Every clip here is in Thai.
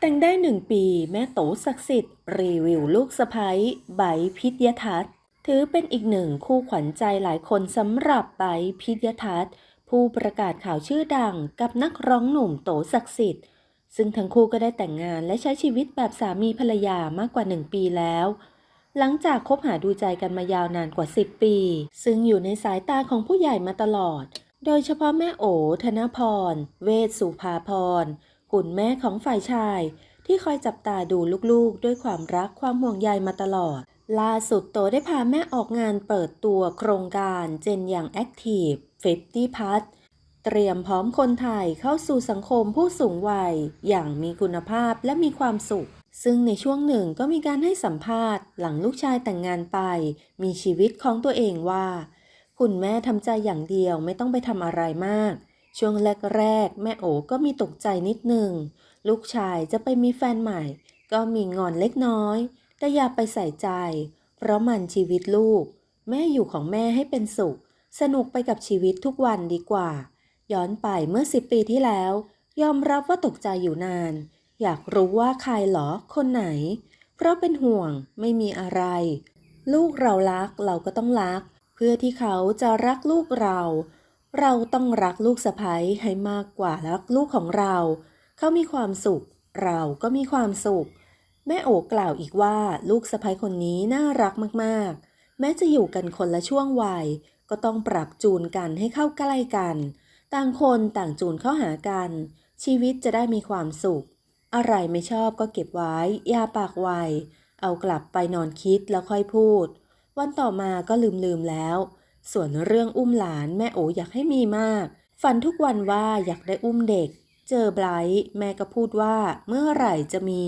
แต่งได้หนึ่งปีแม่โตศักดิ์สิทธิ์รีวิวลูกสะพ้ยไบพิทยทัศน์ ถือเป็นอีกหนึ่งคู่ขวัญใจหลายคนสำหรับไบพิทยทัศน์ ผู้ประกาศข่าวชื่อดังกับนักร้องหนุ่มโตศักดิ์สิทธิ์ ซึ่งทั้งคู่ก็ได้แต่งงานและใช้ชีวิตแบบสามีภรรยามากกว่าหนึ่งปีแล้ว หลังจากคบหาดูใจกันมายาวนานกว่า 10 ปี ซึ่งอยู่ในสายตาของผู้ใหญ่มาตลอด โดยเฉพาะแม่โอธนพร เวชสุภาพร คุณแม่ของฝ่ายชาย ที่คอยจับตาดูลูกๆ ด้วยความรักความห่วงใยมาตลอด ล่าสุดโตได้พาแม่ออกงานเปิดตัวโครงการเจนอย่างแอคทีฟ50พัทเตรียมพร้อมคนไทยเข้าสู่สังคมผู้สูงวัย อย่างมีคุณภาพและมีความสุข ซึ่งในช่วงหนึ่งก็มีการให้สัมภาษณ์ หลังลูกชายแต่งงานไป มีชีวิตของตัวเองว่า คุณแม่ทำใจอย่างเดียวไม่ต้องไปทำอะไรมาก ช่วงแรกๆแม่โอก็มีตกใจนิดหนึ่ง ลูกชายจะไปมีแฟนใหม่ ก็มีงอนเล็กน้อย แต่อย่าไปใส่ใจ เพราะมันชีวิตลูก แม่อยู่ของแม่ให้เป็นสุข สนุกไปกับชีวิตทุกวันดีกว่า ย้อนไปเมื่อสิบปีที่แล้ว ยอมรับว่าตกใจอยู่นาน อยากรู้ว่าใครหรอคนไหน เพราะเป็นห่วงไม่มีอะไร ลูกเรารักเราก็ต้องรัก เพื่อที่เขาจะรักลูกเรา เราต้องรักลูกสะใภ้ให้มากกว่ารักลูกของเรา เขามีความสุข เราก็มีความสุข แม่โอกล่าวอีกว่าลูกสะใภ้คนนี้น่ารักมากๆ แม้จะอยู่กันคนละช่วงวัย ก็ต้องปรับจูนกันให้เข้าใกล้กัน ต่างคนต่างจูนเข้าหากัน ชีวิตจะได้มีความสุข อะไรไม่ชอบก็เก็บไว้ยาปากไวเอากลับไปนอนคิดแล้วค่อยพูด วันต่อมาก็ลืมลืมๆแล้ว ส่วนเรื่องอุ้มหลานแม่โออยากให้มีมาก ฝันทุกวันว่าอยากได้อุ้มเด็ก เจอไบรท์แม่ก็พูดว่าเมื่อไหร่จะมี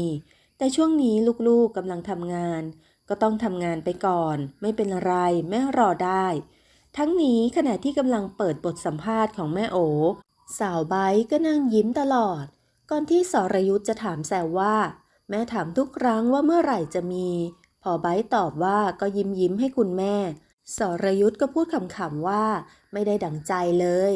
แต่ช่วงนี้ลูกๆกำลังทำงาน ก็ต้องทำงานไปก่อน ไม่เป็นไรแม่รอได้ ทั้งนี้ขณะที่กำลังเปิดบทสัมภาษณ์ของแม่โอ สาวไบร์ก็นั่งยิ้มตลอด ก่อนที่สรยุทธ์จะถามแซวว่า แม่ถามทุกครั้งว่าเมื่อไหร่จะมี พอไบร์ตอบว่าก็ยิ้มยิ้มให้คุณแม่ สรยุทธ์ก็พูดขำๆว่า ไม่ได้ดังใจเลย